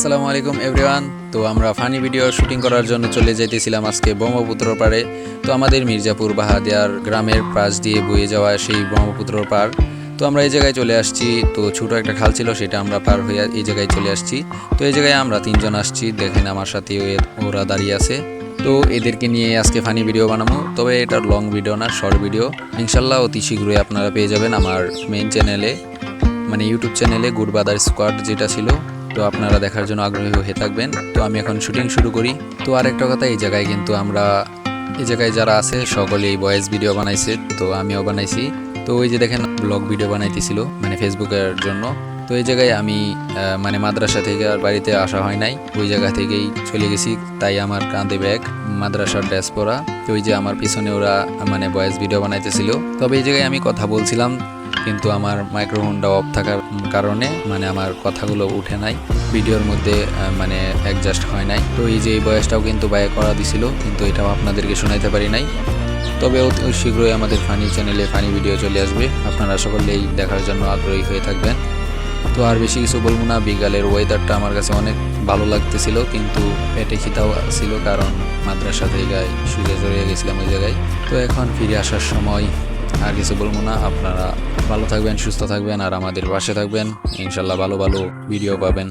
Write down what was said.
আসসালামু আলাইকুম এভরিওয়ান তো আমরা ফানি ভিডিও শুটিং করার জন্য চলে যেতেছিলাম আজকে ব্রহ্মপুত্র পাড়ে। তো আমাদের মির্জাপুর বাহাদিয়ার গ্রামের পাশ দিয়ে বয়ে যাওয়া সেই ব্রহ্মপুত্র পাড়। তো আমরা এই জায়গায় চলে আসছি। তো ছোট একটা খাল ছিল, সেটা আমরা পার হয়ে এই জায়গায় চলে আসছি। তো এই জায়গায় আমরা তিনজন আসছি, দেখেন আমার সাথে ওরা দাঁড়িয়ে আছে। তো এদেরকে নিয়ে আজকে ফানি ভিডিও বানাবো। তবে এটা লং ভিডিও না শর্ট ভিডিও ইনশাল্লাহ অতি শীঘ্রই আপনারা পেয়ে যাবেন আমার মেন চ্যানেলে মানে ইউটিউব চ্যানেলে গুড বাদার স্কোয়াড যেটা ছিল। তো আপনারা দেখার জন্য আগ্রহী হয়ে থাকবেন। তো আমি এখন শুটিং শুরু করি। তো আরেকটা কথা, এই জায়গায় কিন্তু আমরা, এই জায়গায় যারা আছে, সকলেই ভয়েস ভিডিও বানাইছে, তো আমিও বানাইছি। তো ওই যে দেখেন, ব্লগ ভিডিও বানাইতেছিল মানে ফেসবুকের জন্য। তো এই জায়গায় আমি মানে মাদ্রাসা থেকে আর বাড়িতে আসা হয় নাই। ওই জায়গা থেকেই চলে গেছি। তাই আমার কাঁধে ব্যাগ, মাদ্রাসার ড্রেস পরা। তো ওই যে আমার পিছনে ওরা মানে ভয়েস ভিডিও বানাইতেছিল। তবে এই জায়গায় আমি কথা বলছিলাম কিন্তু আমার মাইক্রোফোনটা অফ থাকার কারণে মানে আমার কথাগুলো উঠে নাই। ভিডিওর মধ্যে মানে অ্যাডজাস্ট হয় নাই। তো এই যে এই বয়সটাও কিন্তু ব্যয় করা দিছিল, কিন্তু এটাও আপনাদেরকে শোনাইতে পারি নাই। তবে অতি শীঘ্রই আমাদের ফানি চ্যানেলে ফানি ভিডিও চলে আসবে। আপনারা সকলেই দেখার জন্য আগ্রহী হয়ে থাকবেন। তো আর বেশি কিছু বলব না, বিকালের ওয়েদারটা আমার কাছে অনেক ভালো লাগতেছিল, কিন্তু পেটে খিদাও ছিল, কারণ মাদ্রাসা থেকে সুজে জড়িয়ে গেছিলাম ওই জায়গায়। তো এখন ফিরে আসার সময় আর কিছু বলব না। আপনারা ভালো থাকবেন, সুস্থ থাকবেন, আর আমাদের পাশে থাকবেন। ইনশাল্লাহ ভালো ভালো ভিডিও পাবেন।